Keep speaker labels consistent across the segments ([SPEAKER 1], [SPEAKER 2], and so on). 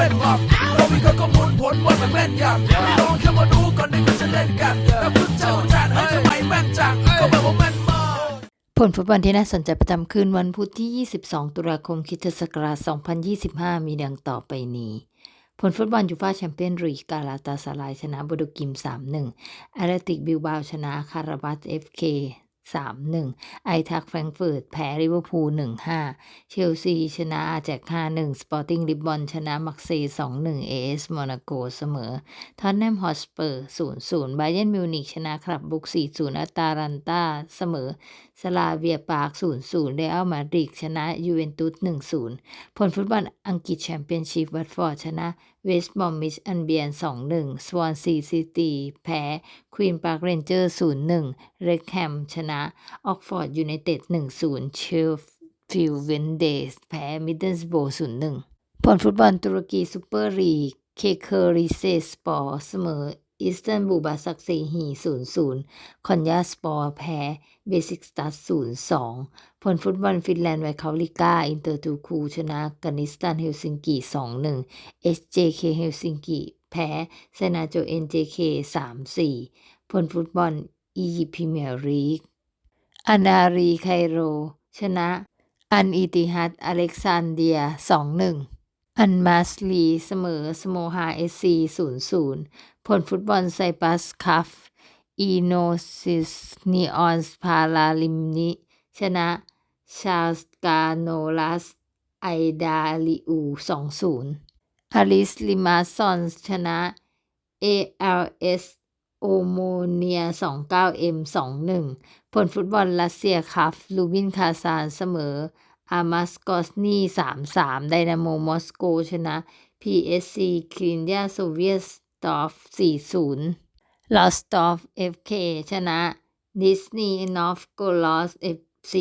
[SPEAKER 1] เป็นหลักเรามีก็ข้อมูลผลหมดมันแม่นยำไม่ลองแค่มาดูก่อนที่เขาจะเล่นกันแล้วคุณเจ้าจานให้ทำไมแม่นจังก็แบบว่าแม่นมาก
[SPEAKER 2] ผลฟุตบอลที่น่าสนใจประจำคืนวันพุธที่ 22 ตุลาคมคริสตศักราช 2025 มีดังต่อไปนี้ผลฟุตบอลยูฟ่าแชมเปี้ยนลีกกาลาตาสลายชนะบูโดกิม 3-1 แอตเลติกบิลบาวชนะคาราบัสเอฟเค 3-1 ไอทักแฟรงก์เฟิร์ตแพ้ลิเวอร์พูล 1-5 เชลซีชนะอาแจก5-1 สปอร์ติ้งลิบบอนชนะมักซย์2-1 เอเอสโมนาโกเสมอ ทอตแนมฮอสเปอร์ 0-0บาเยนมิวนิกชนะครับบุก 4-0 อัตารันตาเสมอ สลาเวียปาร์ค0-0 เรอัลมาดริดชนะยูเวนตุส 1-0 ผลฟุตบอลอังกฤษแชมเปี้ยนชิพวัตฟอร์ดชนะเวสต์บอมมิชอันเบียน 2-1 สวอนซีซิตี้แพ้ควีนปาร์คเรนเจอร์ 0-1 เรดแฮมชนะออกฟอร์ดยูไนเต็ด1-0เชลฟิลด์เวนเดสแพ้มิดเดิลสโบว์0-1ผลฟุตบอลตุรกีซูเปอร์ลีกเคเคอริเซสปอร์เสมออิสตันบูลบาซักเซฮี0-0คอนยาสปอร์แพ้เบสิกสตัส0-2ผลฟุตบอลฟินแลนด์ไวคาลิก้า อินเตอร์ทูคู ชนะกานิสตันเฮลซิงกิ2-1 SJK เฮลซิงกิแพ้เซนาโจ NJK 3-4ผลฟุตบอลอียิปต์พรีเมียร์ลีก อนารีไคโร ชนะ อันอิติฮัดอเล็กซานเดีย 2-1 อันมาสลีเสมอสโมฮาเอซี0-0 ผลฟุตบอลไซปัสคัฟอีโนซิสนีออนสพาราลิมนิชนะ ชาสกาโนลัส ไอดาลิอู 2-0อาริสลิมาซอนชนะ ALS โอโมเนีย 29M 2-1 ผลฟุตบอลรัสเซียคัฟลูบินคาซานเสมอ อามาสกอสนี3-3 ไดนาโมมอสโกชนะ PSC คลินยาโซเวียสตอฟ4-0 ลอสตอฟ FK ชนะดิสนีย์นอฟโกลอส FC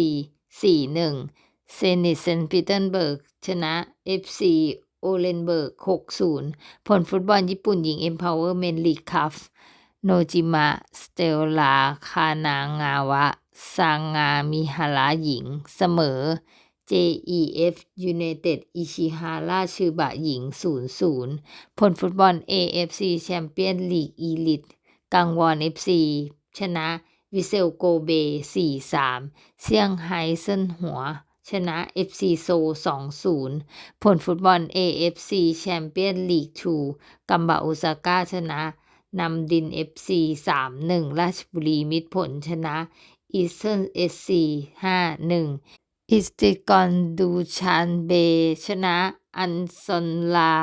[SPEAKER 2] 4-1 เซนิตเซนต์ปีเตอร์เบิร์ก ชนะ FC โอเลนเบิร์ก 6-0 ผลฟุตบอลญี่ปุ่นหญิง Empowerment League Cup โนจิมะ สเตลลา คานางาวะ ซางามิฮาระหญิง เสมอ JEF United อิชิฮาระชื่อบะหญิง 0-0 ผลฟุตบอล AFC แชมเปี้ยนลีกอีลิตกังวอน FC ชนะวิเซลโกเบ 4-3 เซี่ยงไฮ้เซินหัว ชนะ FC โซ 2-0 ผลฟุตบอล AFC แชมเปี้ยนลีก 2 กัมบะโอซาก้าชนะ นำดิน FC 3-1 ราชบุรีมิตรผลชนะอีสเทิร์น SC 5-1อิสติกอนดูชานเบชนะอันซอนลา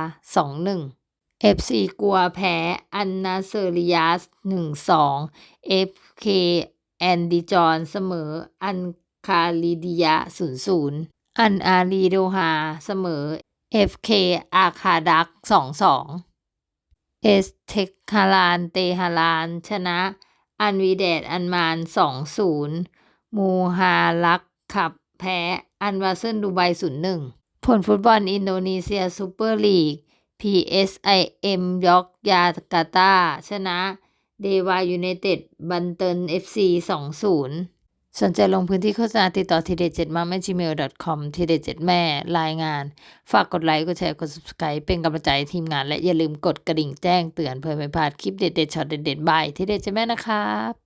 [SPEAKER 2] 2-1 FC กัวแพ้ อันนาเซอริยาส1-2 FK แอนดิจอนเสมอ อันคาลิดิยะ0-0อันอารีโดฮาเสมอ FK อาคาดัก2-2 เอสเทคฮารานเตฮาราน ชนะ อันวีแดดอันมาน2-0มูฮาลักขับแพ้ อันวาเซนดูไบ0-1ผลฟุตบอลอินโดนีเซียซูเปอร์ลีก PSIM ยอกยาการ์ตา ชนะ เดวายูไนเต็ด บันเติน FC 2-0 สนใจลงพื้นที่โฆษณาติดต่อทีเด็ด7มาแม่ gmail.com ทีเด็ด7แม่รายงาน ฝากกดไลค์กดแชร์กด subscribe เป็นกำลังใจทีมงาน และอย่าลืมกดกระดิ่งแจ้งเตือนเพื่อไม่พลาดคลิปเด็ดเด็ดช็อตเด็ดเด็ดบายทีเด็ด7แม่นะครับ